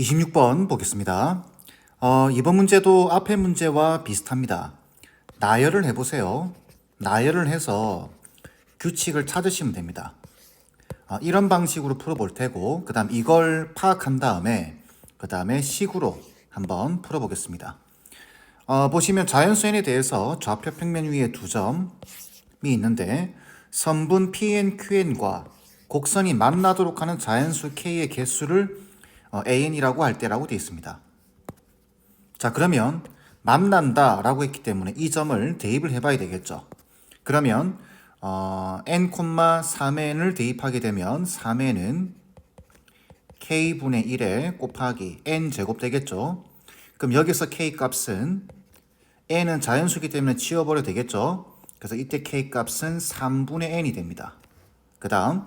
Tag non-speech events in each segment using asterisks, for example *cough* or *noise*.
26번 보겠습니다. 어, 이번 문제도 앞의 문제와 비슷합니다. 나열을 해보세요. 나열을 해서 규칙을 찾으시면 됩니다. 어, 이런 방식으로 풀어볼 테고, 그 다음 이걸 파악한 다음에, 그 다음에 식으로 한번 풀어보겠습니다. 어, 보시면 자연수 n에 대해서 좌표 평면 위에 두 점이 있는데, 선분 PNQN과 곡선이 만나도록 하는 자연수 K의 개수를 어, AN이라고 할 때라고 되어 있습니다. 자, 그러면 만난다 라고 했기 때문에 이 점을 대입을 해봐야 되겠죠. 그러면 어, n, 3n을 대입하게 되면 3n은 k분의 1에 곱하기 n 제곱 되겠죠. 그럼 여기서 k 값은 n은 자연수기 때문에 치워버려 되겠죠. 그래서 이때 k 값은 3분의 n이 됩니다. 그 다음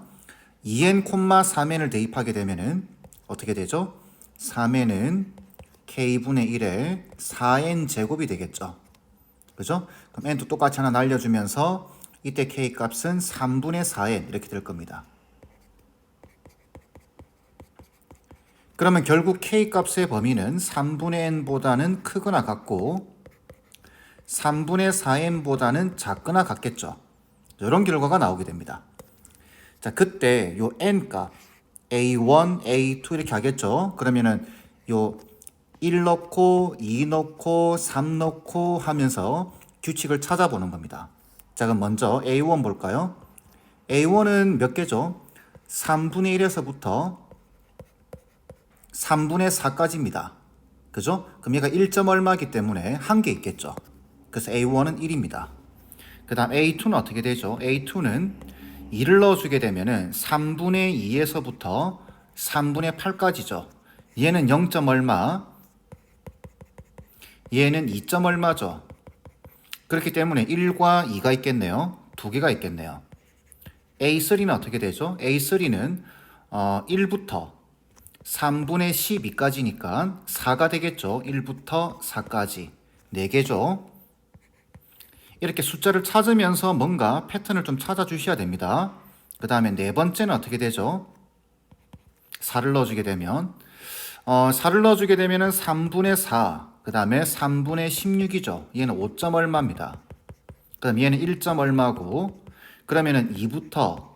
2n, 3n을 대입하게 되면은 어떻게 되죠? 3n은 k분의 1에 4n 제곱이 되겠죠. 그죠? 그럼 n도 똑같이 하나 날려주면서 이때 k 값은 3분의 4n 이렇게 될 겁니다. 그러면 결국 k 값의 범위는 3분의 n보다는 크거나 같고 3분의 4n보다는 작거나 같겠죠. 이런 결과가 나오게 됩니다. 자, 그때 요 n 값 A1, A2 이렇게 하겠죠. 그러면은 요 1 넣고 2 넣고 3 넣고 하면서 규칙을 찾아보는 겁니다. 자, 그럼 먼저 A1 볼까요? A1은 몇 개죠? 3분의 1에서부터 3분의 4까지입니다. 그죠? 그럼 얘가 1점 얼마기 때문에 한 개 있겠죠. 그래서 A1은 1입니다. 그 다음 A2는 어떻게 되죠? A2는 2를 넣어주게 되면은 3분의 2에서부터 3분의 8까지죠. 얘는 0점 얼마, 얘는 2점 얼마죠. 그렇기 때문에 1과 2가 있겠네요. 두 개가 있겠네요. A3는 어떻게 되죠? A3는 어, 1부터 3분의 12까지니까 4가 되겠죠. 1부터 4까지. 4개죠. 이렇게 숫자를 찾으면서 뭔가 패턴을 좀 찾아주셔야 됩니다. 그 다음에 네 번째는 어떻게 되죠? 4를 넣어주게 되면 어, 4를 넣어주게 되면은 3분의 4, 그 다음에 3분의 16이죠. 얘는 5점 얼마입니다. 그 다음 얘는 1점 얼마고, 그러면은 2부터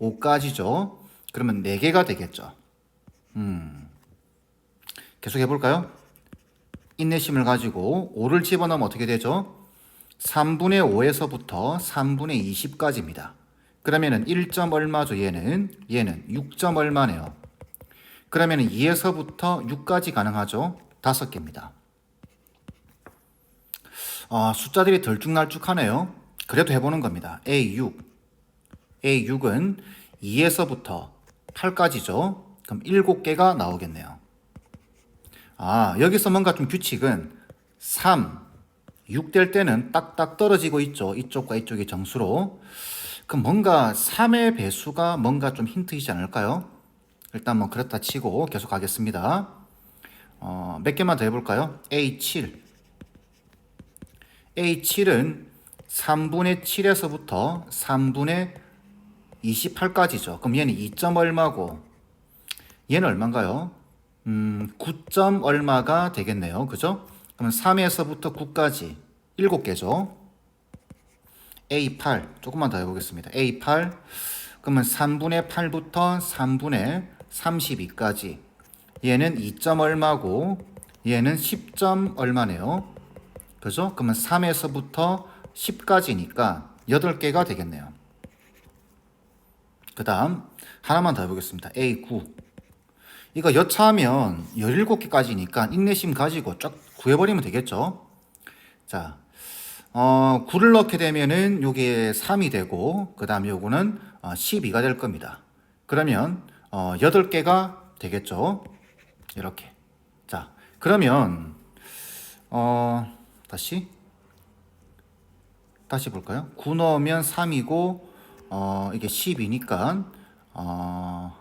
5까지죠. 그러면 4개가 되겠죠. 음. 계속 해볼까요? 인내심을 가지고 5를 집어넣으면 어떻게 되죠? 3분의 5에서부터 3분의 20까지입니다. 그러면은 1점 얼마죠? 얘는 얘는 6점 얼마네요. 그러면은 2에서부터 6까지 가능하죠? 5개입니다. 어, 숫자들이 덜쭉날쭉하네요. 그래도 해보는 겁니다. A6. A6은 2에서부터 8까지죠. 그럼 7개가 나오겠네요. 아, 여기서 뭔가 좀 규칙은 3, 6 될 때는 딱딱 떨어지고 있죠. 이쪽과 이쪽이 정수로. 그럼 뭔가 3의 배수가 뭔가 좀 힌트이지 않을까요? 일단 뭐 그렇다 치고 계속 가겠습니다. 어, 몇 개만 더 해볼까요? A7. A7은 3분의 7에서부터 3분의 28까지죠. 그럼 얘는 2점 얼마고, 얘는 얼마인가요? 음, 9점 얼마가 되겠네요. 그죠? 그러면 3에서부터 9까지 7개죠. A8 조금만 더 해보겠습니다. A8 그러면 3분의 8부터 3분의 32까지 얘는 2점 얼마고 얘는 10점 얼마네요. 그죠? 그러면 3에서부터 10까지니까 8개가 되겠네요. 그 다음 하나만 더 해보겠습니다. A9 이거 여차하면 17개까지니까 인내심 가지고 쫙 구해버리면 되겠죠. 자, 어, 9를 넣게 되면은 요게 3이 되고, 그 다음에 요거는 어, 12가 될 겁니다. 그러면 어, 8개가 되겠죠. 이렇게. 자, 그러면, 어, 다시. 다시 볼까요? 9 넣으면 3이고, 어, 이게 10이니까, 어,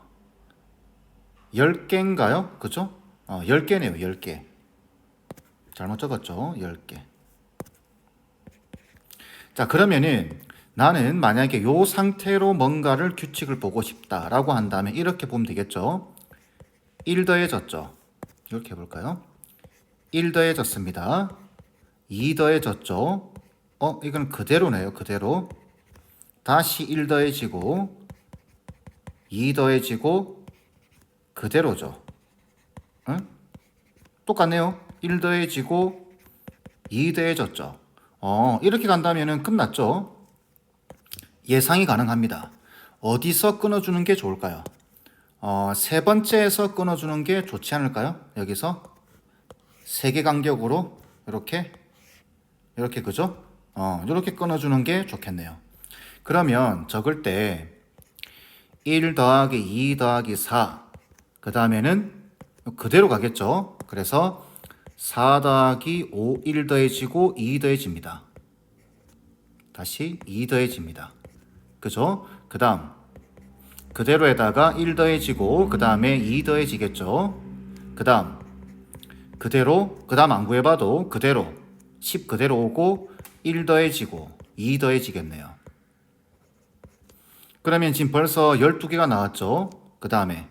10개인가요? 그죠? 어, 10개네요, 10개. 잘못 적었죠? 10개. 자, 그러면은 나는 만약에 요 상태로 뭔가를 규칙을 보고 싶다라고 한다면 이렇게 보면 되겠죠? 1 더해졌죠? 이렇게 해볼까요? 1 더해졌습니다. 2 더해졌죠? 어, 이건 그대로네요. 그대로. 다시 1 더해지고 2 더해지고 그대로죠. 응? 똑같네요. 1 더해지고 2 더해졌죠. 어, 이렇게 간다면은 끝났죠. 예상이 가능합니다. 어디서 끊어주는 게 좋을까요? 어, 세 번째에서 끊어주는 게 좋지 않을까요? 여기서 세 개 간격으로 이렇게 이렇게 그죠? 어, 이렇게 끊어주는 게 좋겠네요. 그러면 적을 때 1 더하기 2 더하기 4, 그 다음에는 그대로 가겠죠. 그래서 4 더하기 5, 1 더해지고 2 더해집니다. 다시 2 더해집니다. 그죠? 그 다음 그대로에다가 1 더해지고 그 다음에 2 더해지겠죠. 그 다음 그대로 그 다음 안 구해봐도 그대로 10 그대로 오고 1 더해지고 2 더해지겠네요. 그러면 지금 벌써 12개가 나왔죠. 그 다음에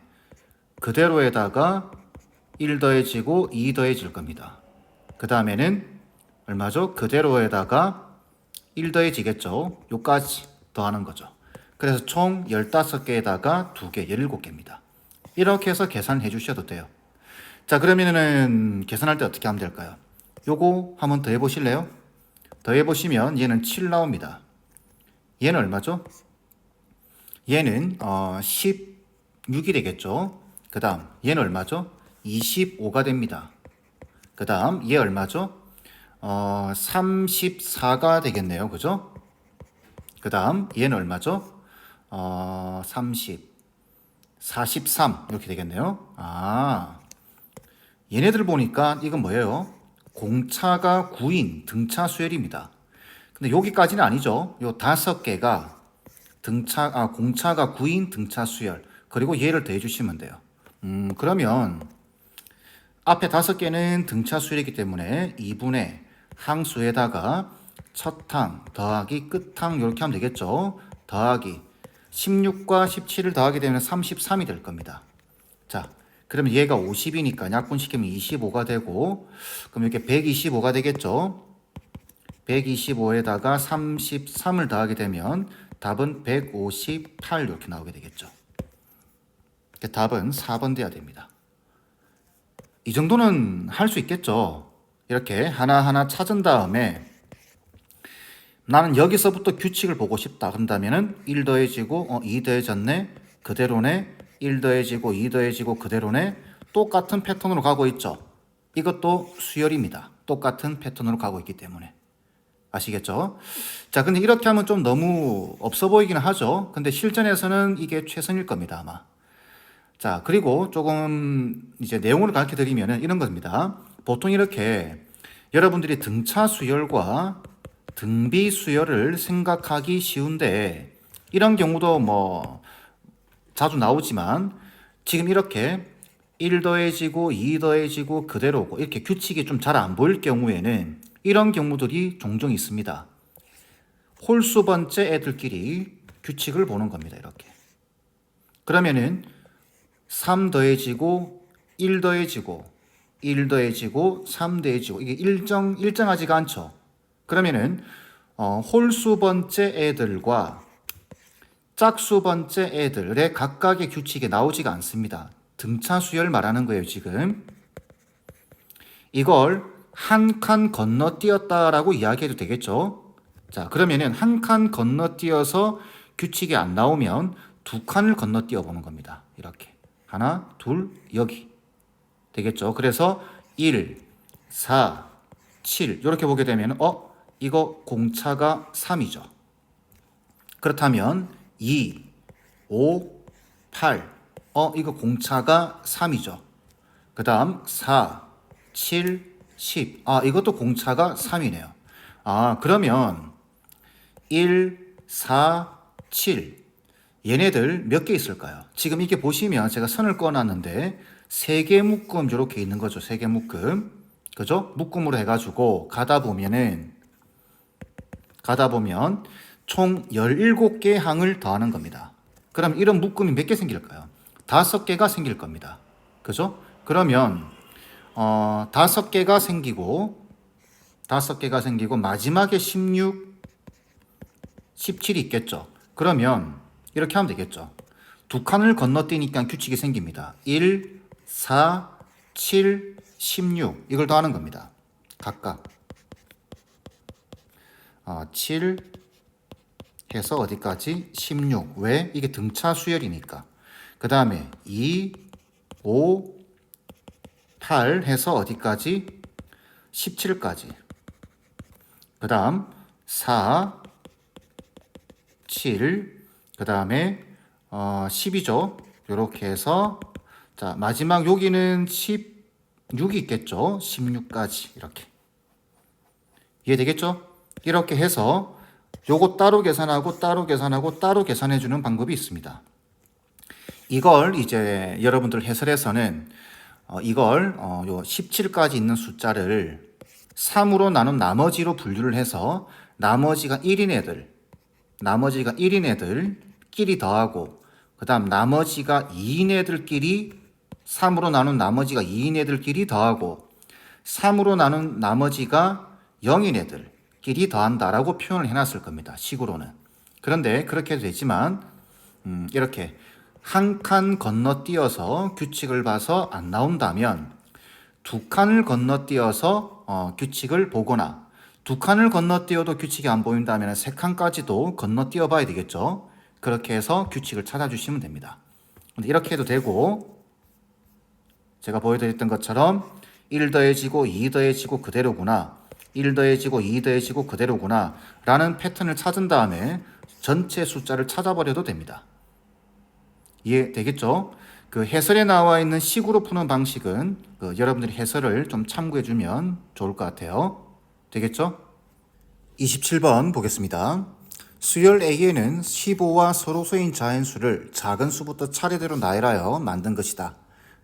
그대로에다가 1 더해지고 2 더해질 겁니다. 그 다음에는 얼마죠? 그대로에다가 1 더해지겠죠. 요까지 더하는 거죠. 그래서 총 15개에다가 2개, 17개입니다. 이렇게 해서 계산해 주셔도 돼요. 자, 그러면은 계산할 때 어떻게 하면 될까요? 요거 한번 더 해 보실래요? 더 해 보시면 얘는 7 나옵니다. 얘는 얼마죠? 얘는 어, 16이 되겠죠. 그 다음 얘는 얼마죠? 25가 됩니다. 그 다음 얘 얼마죠? 어, 34가 되겠네요. 그죠? 그 다음 얘는 얼마죠? 어, 30, 43 이렇게 되겠네요. 아, 얘네들 보니까 이건 뭐예요? 공차가 9인 등차 수열입니다. 근데 여기까지는 아니죠. 요 다섯 개가 등차 아 공차가 9인 등차 수열 그리고 얘를 더해 주시면 돼요. 음, 그러면 앞에 다섯 개는 등차 수열이기 때문에 2분의 항수에다가 첫 항 더하기 끝항 이렇게 하면 되겠죠. 더하기 16과 17을 더하게 되면 33이 될 겁니다. 자, 그러면 얘가 50이니까 약분시키면 25가 되고 그럼 이렇게 125가 되겠죠. 125에다가 33을 더하게 되면 답은 158 이렇게 나오게 되겠죠. 답은 4번 돼야 됩니다. 이 정도는 할 수 있겠죠. 이렇게 하나하나 찾은 다음에 나는 여기서부터 규칙을 보고 싶다. 그런다면은 1 더해지고 어, 2 더해졌네. 그대로네. 1 더해지고 2 더해지고 그대로네. 똑같은 패턴으로 가고 있죠. 이것도 수열입니다. 똑같은 패턴으로 가고 있기 때문에. 아시겠죠? 자, 근데 이렇게 하면 좀 너무 없어 보이기는 하죠. 근데 실전에서는 이게 최선일 겁니다, 아마. 자, 그리고 조금 이제 내용을 가르쳐 드리면 이런 겁니다. 보통 이렇게 여러분들이 등차 수열과 등비 수열을 생각하기 쉬운데 이런 경우도 뭐 자주 나오지만 지금 이렇게 1 더해지고 2 더해지고 그대로고 이렇게 규칙이 좀 잘 안 보일 경우에는 이런 경우들이 종종 있습니다. 홀수 번째 애들끼리 규칙을 보는 겁니다. 이렇게. 그러면은 3 더해지고 1 더해지고 1 더해지고 3 더해지고 이게 일정 일정하지가 않죠. 그러면은 어, 홀수 번째 애들과 짝수 번째 애들의 각각의 규칙이 나오지가 않습니다. 등차 수열 말하는 거예요, 지금. 이걸 한 칸 건너뛰었다라고 이야기해도 되겠죠? 자, 그러면은 한 칸 건너뛰어서 규칙이 안 나오면 두 칸을 건너뛰어 보는 겁니다. 이렇게. 하나, 둘, 여기. 되겠죠? 그래서 1, 4, 7 이렇게 보게 되면 어, 이거 공차가 3이죠. 그렇다면 2, 5, 8 어, 이거 공차가 3이죠. 그 다음 4, 7, 10. 아, 이것도 공차가 3이네요. 아, 그러면 1, 4, 7. 얘네들 몇 개 있을까요? 지금 이게 보시면 제가 선을 꺼놨는데 세 개 묶음 이렇게 있는 거죠. 세 개 묶음. 그죠? 묶음으로 해가지고 가다 보면은 가다 보면 총 17개 항을 더하는 겁니다. 그럼 이런 묶음이 몇 개 생길까요? 다섯 개가 생길 겁니다. 그죠? 그러면 어, 다섯 개가 생기고 다섯 개가 생기고 마지막에 16, 17이 있겠죠. 그러면 이렇게 하면 되겠죠. 두 칸을 건너뛰니까 규칙이 생깁니다. 1, 4, 7, 16 이걸 더하는 겁니다. 각각 어, 7 해서 어디까지? 16. 왜? 이게 등차 수열이니까. 그 다음에 2, 5, 8 해서 어디까지? 17까지. 그 다음 4, 7, 그 다음에 어, 10이죠. 이렇게 해서 자 마지막 여기는 16이 있겠죠. 16까지 이렇게 이해되겠죠? 이렇게 해서 요거 따로 계산하고 따로 계산하고 따로 계산해 주는 방법이 있습니다. 이걸 이제 여러분들 해설에서는 어, 이걸 어, 요 17까지 있는 숫자를 3으로 나눈 나머지로 분류를 해서 나머지가 1인 애들 나머지가 1인 애들 끼리 더하고 그 다음 나머지가 2인 애들끼리 3으로 나눈 나머지가 2인 애들끼리 더하고 3으로 나눈 나머지가 0인 애들끼리 더한다라고 표현을 해놨을 겁니다. 식으로는. 그런데 그렇게 해도 되지만 음, 이렇게 한 칸 건너뛰어서 규칙을 봐서 안 나온다면 두 칸을 건너뛰어서 어, 규칙을 보거나 두 칸을 건너뛰어도 규칙이 안 보인다면 세 칸까지도 건너뛰어 봐야 되겠죠. 그렇게 해서 규칙을 찾아주시면 됩니다. 이렇게 해도 되고 제가 보여드렸던 것처럼 1 더해지고 2 더해지고 그대로구나. 1 더해지고 2 더해지고 그대로구나. 라는 패턴을 찾은 다음에 전체 숫자를 찾아버려도 됩니다. 이해되겠죠? 그 해설에 나와 있는 식으로 푸는 방식은 그 여러분들이 해설을 좀 참고해 주면 좋을 것 같아요. 되겠죠? 27번 보겠습니다. 수열 A에는 15와 서로소인 자연수를 작은 수부터 차례대로 나열하여 만든 것이다.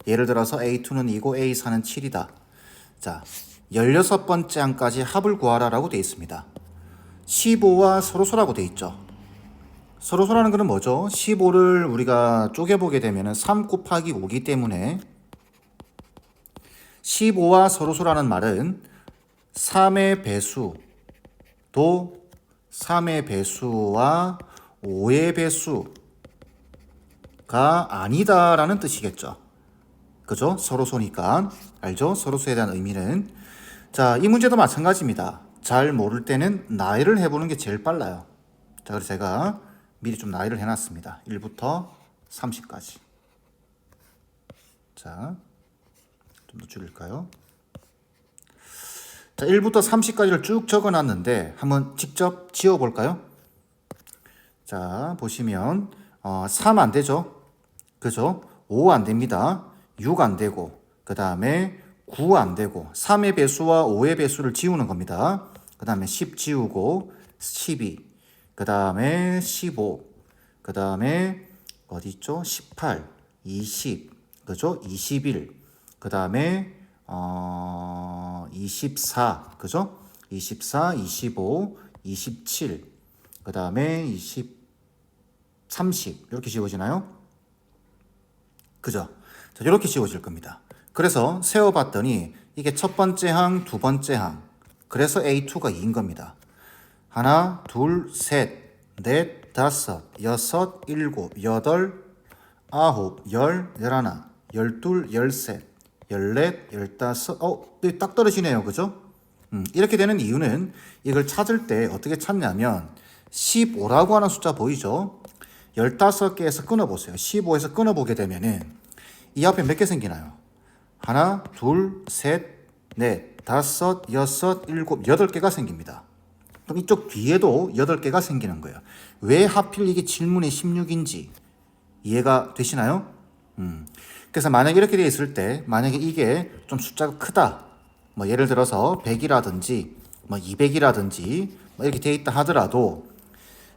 예를 들어서 A2는 2고 A4는 7이다. 자, 16번째 항까지 합을 구하라 라고 되어 있습니다. 15와 서로소라고 되어 있죠. 서로소라는 것은 뭐죠? 15를 우리가 쪼개보게 되면 3 곱하기 5기 때문에 15와 서로소라는 말은 3의 배수도 3의 배수와 5의 배수가 아니다라는 뜻이겠죠. 그죠? 서로소니까. 알죠? 서로소에 대한 의미는. 자, 이 문제도 마찬가지입니다. 잘 모를 때는 나열을 해보는 게 제일 빨라요. 자, 그래서 제가 미리 좀 나열을 해놨습니다. 1부터 30까지. 자, 좀 더 줄일까요? 자, 1부터 30까지를 쭉 적어 놨는데 한번 직접 지워 볼까요? 자, 보시면 어, 3 안 되죠? 그죠? 5 안 됩니다. 6 안 되고 그 다음에 9 안 되고 3의 배수와 5의 배수를 지우는 겁니다. 그 다음에 10 지우고 12, 그 다음에 15, 그 다음에 어디 있죠? 18, 20, 그죠? 21, 그 다음에 어, 24, 그죠? 24, 25, 27, 그 다음에 20, 30 이렇게 지워지나요? 그죠? 자, 이렇게 지워질 겁니다. 그래서 세어봤더니 이게 첫 번째 항, 두 번째 항. 그래서 A2가 2인 겁니다. 하나, 둘, 셋, 넷, 다섯, 여섯, 일곱, 여덟, 아홉, 열, 열하나, 열둘, 열셋, 열넷, 열다섯, 어, 이딱 떨어지네요. 그죠? 음, 이렇게 되는 이유는 이걸 찾을 때 어떻게 찾냐면 15라고 하는 숫자 보이죠? 15개에서 끊어보세요. 15에서 끊어보게 되면은 이 앞에 몇 개 생기나요? 하나, 둘, 셋, 넷, 다섯, 여섯, 일곱, 여덟 개가 생깁니다. 그럼 이쪽 뒤에도 여덟 개가 생기는 거예요. 왜 하필 이게 질문이 16인지 이해가 되시나요? 음. 그래서 만약에 이렇게 되어 있을 때, 만약에 이게 좀 숫자가 크다. 뭐 예를 들어서 100이라든지 뭐 200이라든지 뭐 이렇게 되어 있다 하더라도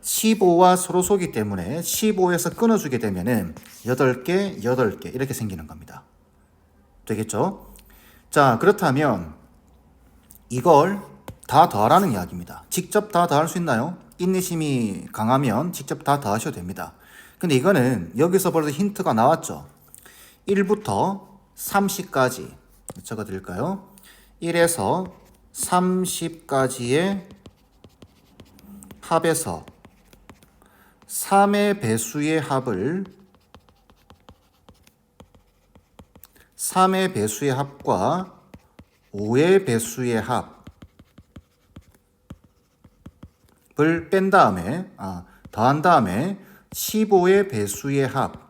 15와 서로 소기 때문에 15에서 끊어주게 되면은 8개, 8개 이렇게 생기는 겁니다. 되겠죠? 자, 그렇다면 이걸 다 더하라는 이야기입니다. 직접 다 더할 수 있나요? 인내심이 강하면 직접 다 더하셔도 됩니다. 근데 이거는 여기서 벌써 힌트가 나왔죠. 1부터 30까지 적어 드릴까요? 1에서 30까지의 합에서 3의 배수의 합을 3의 배수의 합과 5의 배수의 합을 뺀 다음에 아, 더한 다음에 15의 배수의 합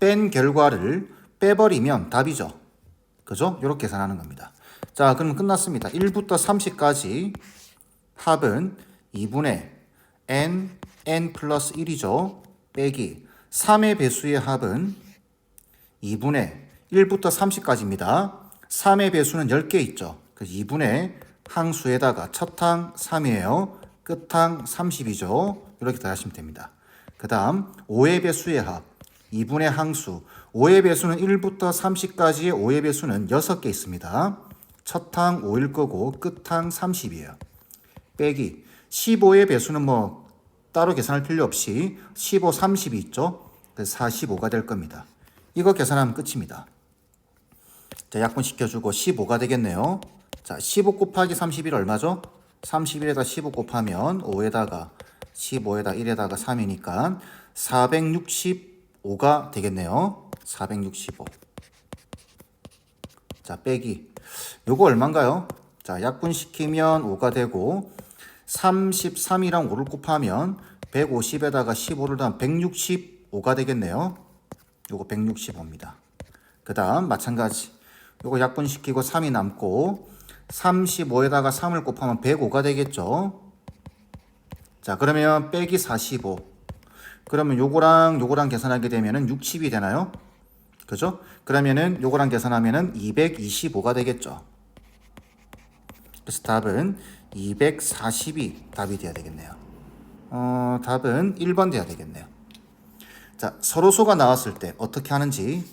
뺀 결과를 빼버리면 답이죠. 그죠? 이렇게 계산하는 겁니다. 자, 그럼 끝났습니다. 1부터 30까지 합은 2분의 n, n 플러스 1이죠. 빼기 3의 배수의 합은 2분의 1부터 30까지입니다. 3의 배수는 10개 있죠. 그래서 2분의 항수에다가 첫 항 3이에요. 끝항 30이죠. 이렇게 다 하시면 됩니다. 그 다음 5의 배수의 합 2분의 항수 5의 배수는 1부터 30까지의 5의 배수는 6개 있습니다. 첫 항 5일 거고 끝항 30이에요. 빼기 15의 배수는 뭐 따로 계산할 필요 없이 15, 30이 있죠. 그래서 45가 될 겁니다. 이거 계산하면 끝입니다. 자, 약분 시켜주고 15가 되겠네요. 자, 15 곱하기 31 얼마죠? 31에다 15 곱하면 5에다가 15에다 1에다가 3이니까 465가 되겠네요. 465. 자, 빼기. 요거 얼마인가요? 자, 약분시키면 5가 되고 33이랑 5를 곱하면 150에다가 15를 더하면 165가 되겠네요. 요거 165입니다. 그 다음 마찬가지. 요거 약분시키고 3이 남고 35에다가 3을 곱하면 105가 되겠죠. 자, 그러면 빼기 45. 그러면 요거랑 요거랑 계산하게 되면은 60이 되나요? 그죠? 그러면은 요거랑 계산하면은 225가 되겠죠. 그래서 답은 240이 답이 돼야 되겠네요. 어, 답은 1번 돼야 되겠네요. 자, 서로소가 나왔을 때 어떻게 하는지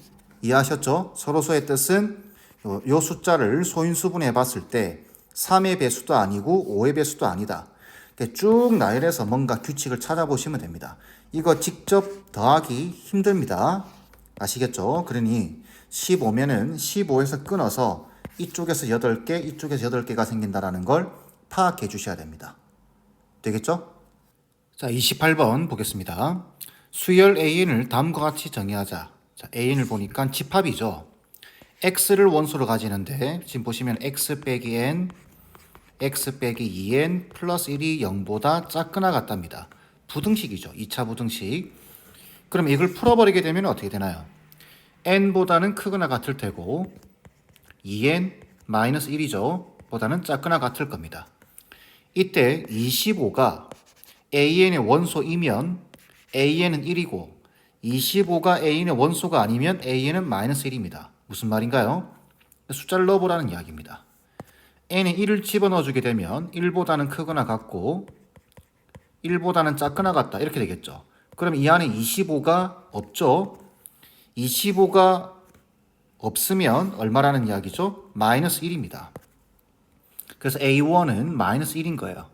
이해하셨죠? 서로소의 뜻은 요, 요 숫자를 소인수분해 봤을 때 3의 배수도 아니고 5의 배수도 아니다. 쭉 나열해서 뭔가 규칙을 찾아보시면 됩니다. 이거 직접 더하기 힘듭니다. 아시겠죠? 그러니 15면은 15에서 끊어서 이쪽에서 8개, 이쪽에서 8개가 생긴다라는 걸 파악해 주셔야 됩니다. 되겠죠? 자, 28번 보겠습니다. 수열 AN을 다음과 같이 정의하자. 자, AN을 보니까 집합이죠. X를 원소로 가지는데 지금 보시면 X 빼기 N, X 빼기 2N 플러스 1이 0보다 작거나 같답니다. 부등식이죠. 2차 부등식. 그럼 이걸 풀어버리게 되면 어떻게 되나요? N보다는 크거나 같을 테고 2N 마이너스 1이죠. 보다는 작거나 같을 겁니다. 이때 25가 AN의 원소이면 AN은 1이고 25가 AN의 원소가 아니면 AN은 마이너스 1입니다. 무슨 말인가요? 숫자를 넣어보라는 이야기입니다. n에 1을 집어넣어 주게 되면 1보다는 크거나 같고 1보다는 작거나 같다 이렇게 되겠죠. 그럼 이 안에 25가 없죠. 25가 없으면 얼마라는 이야기죠? 마이너스 1입니다. 그래서 A1은 마이너스 1인 거예요.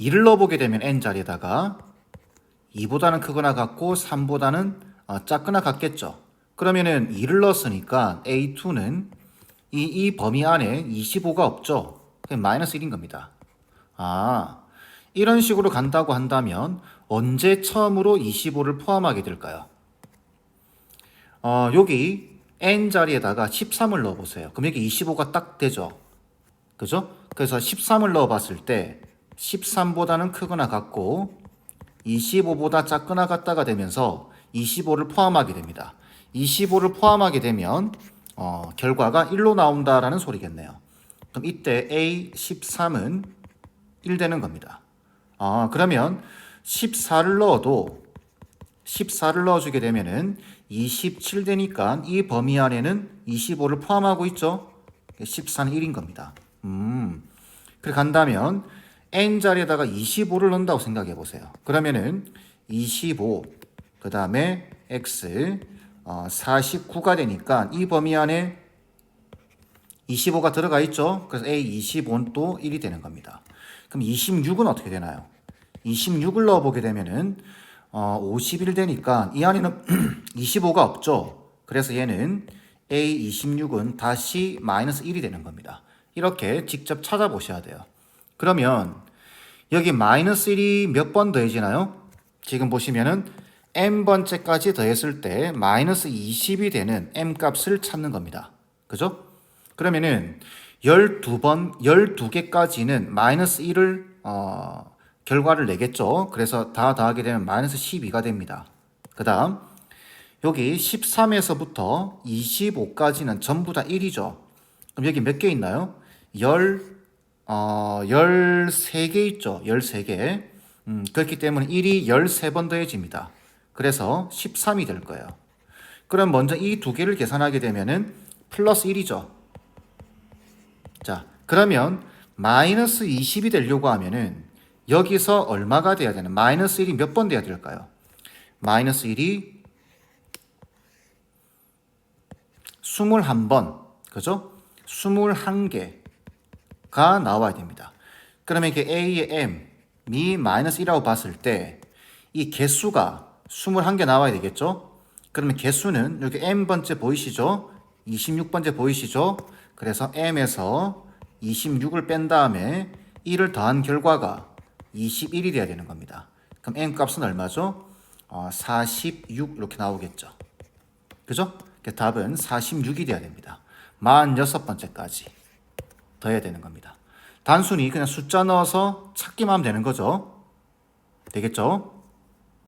2를 넣어보게 되면 n 자리에다가 2보다는 크거나 같고 3보다는 어, 작거나 같겠죠. 그러면은 2를 넣었으니까 A2는 이, 이 범위 안에 25가 없죠. 그냥 마이너스 1인 겁니다. 아, 이런 식으로 간다고 한다면 언제 처음으로 25를 포함하게 될까요? 어, 여기 n 자리에다가 13을 넣어보세요. 그럼 여기 25가 딱 되죠. 그죠? 그래서 13을 넣어봤을 때 13보다는 크거나 같고 25보다 작거나 같다가 되면서 25를 포함하게 됩니다. 25를 포함하게 되면 어, 결과가 1로 나온다라는 소리겠네요. 그럼 이때 A13은 1 되는 겁니다. 아, 그러면 14를 넣어도 14를 넣어주게 되면은 27 되니까 이 범위 안에는 25를 포함하고 있죠. 14는 1인 겁니다. 음, 그래 간다면 n 자리에다가 25를 넣는다고 생각해 보세요. 그러면은 25, 그 다음에 x, 어, 49가 되니까 이 범위 안에 25가 들어가 있죠. 그래서 A 25는 또 1이 되는 겁니다. 그럼 26은 어떻게 되나요? 26을 넣어보게 되면은 어, 51 되니까 이 안에는 *clears throat* 25가 없죠. 그래서 얘는 A26은 다시 마이너스 1이 되는 겁니다. 이렇게 직접 찾아보셔야 돼요. 그러면 여기 마이너스 1이 몇 번 더해지나요? 지금 보시면은 m번째까지 더했을 때 마이너스 20이 되는 m 값을 찾는 겁니다. 그죠? 그러면은 12번, 12개까지는 마이너스 1을 어, 결과를 내겠죠. 그래서 다 더하게 되면 마이너스 12가 됩니다. 그 다음 여기 13에서부터 25까지는 전부 다 1이죠. 그럼 여기 몇 개 있나요? 10, 어, 13개 있죠. 13개. 음, 그렇기 때문에 1이 13번 더해집니다. 그래서 13이 될 거예요. 그럼 먼저 이 두 개를 계산하게 되면은 플러스 1이죠. 자, 그러면 마이너스 20이 되려고 하면은 여기서 얼마가 돼야 되는? 마이너스 1이 몇 번 돼야 될까요? 마이너스 1이 21번, 그죠? 21개가 나와야 됩니다. 그러면 이게 A의 M이 마이너스 1이라고 봤을 때 이 개수가 21개 나와야 되겠죠? 그러면 개수는 여기 M번째 보이시죠? 26번째 보이시죠? 그래서 M에서 26을 뺀 다음에 1을 더한 결과가 21이 돼야 되는 겁니다. 그럼 M 값은 얼마죠? 어, 46 이렇게 나오겠죠. 그죠? 그 답은 46이 돼야 됩니다. 46번째까지 더해야 되는 겁니다. 단순히 그냥 숫자 넣어서 찾기만 하면 되는 거죠. 되겠죠?